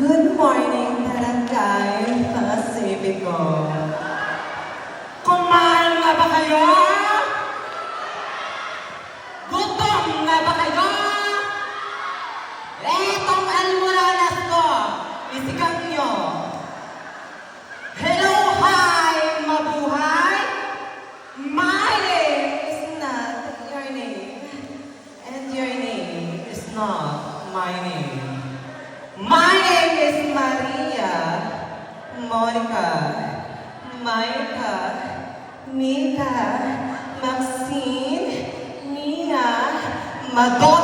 Good morning, Barangay Pacifico. Kumain na ba kayo? Gutom na ba kayo? Etong almoranas ko, isigang nyo. Hello, hi, mabuhay. My name It's not your name, and your name is not my name. My name is Maria, Monica, Maika, Mika, Maxine, Mia, Madonna.